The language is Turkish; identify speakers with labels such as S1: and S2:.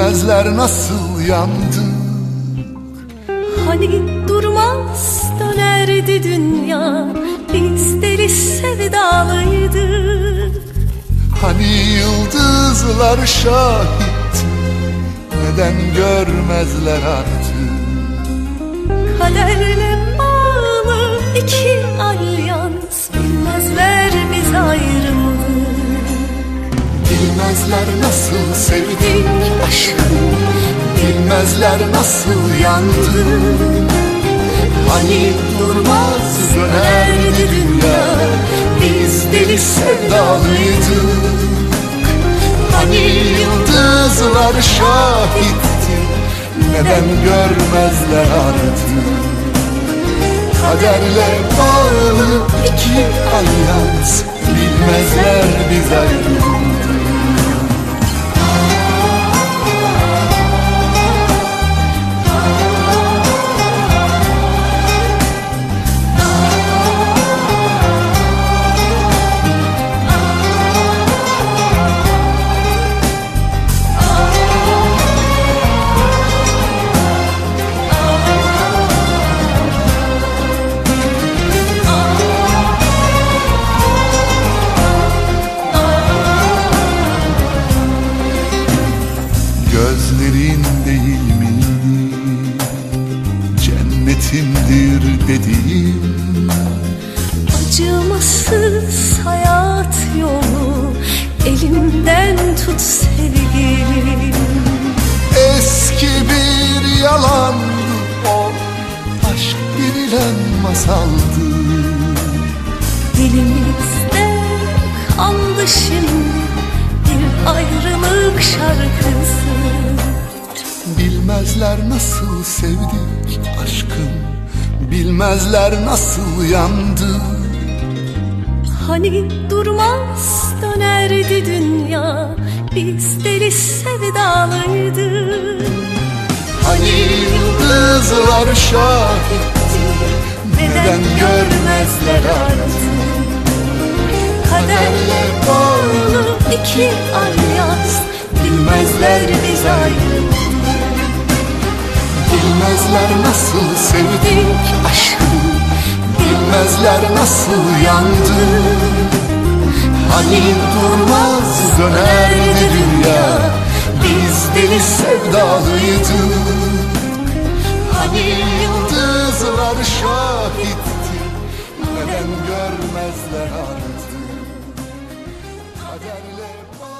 S1: Bilmezler nasıl yandık.
S2: Hani durmaz dönerdi dünya? Biz deli sevdalıydık
S1: Hani yıldızlar şahit Neden görmezler artık?
S2: Kaderle
S1: Bilmezler nasıl sevdik aşkım Bilmezler nasıl yandık Hani durmaz dönerdi dünya Biz deli sevdalıydık Hani yıldızlar şahitti Neden görmezler artık? Kaderle bağlı iki alyans Bilmezler biz ayrıldık Cennetimdir dediğim.
S2: Acımasız hayat yolu Elimden tut sevgilim.
S1: Eski bir yalandı o Aşk denilen masaldı.
S2: Dilimizde kaldı şimdi Bir ayrılık şarkısı
S1: Bilmezler nasıl sevdik aşkım Bilmezler nasıl yandık.
S2: Hani durmaz dönerdi dünya Biz deli sevdalıydık
S1: Hani yıldızlar şahitti Neden görmezler artık?
S2: Kaderle
S1: bağlı
S2: iki alyans
S1: Bilmezler biz ayrıldık Bilmezler nasıl sevdik aşkı Bilmezler nasıl yandı. Hani durmaz dönerdi dünya Biz deli sevdalıydık Hani yıldızlar şahitti Neden görmezler artık? Kaderle bağlı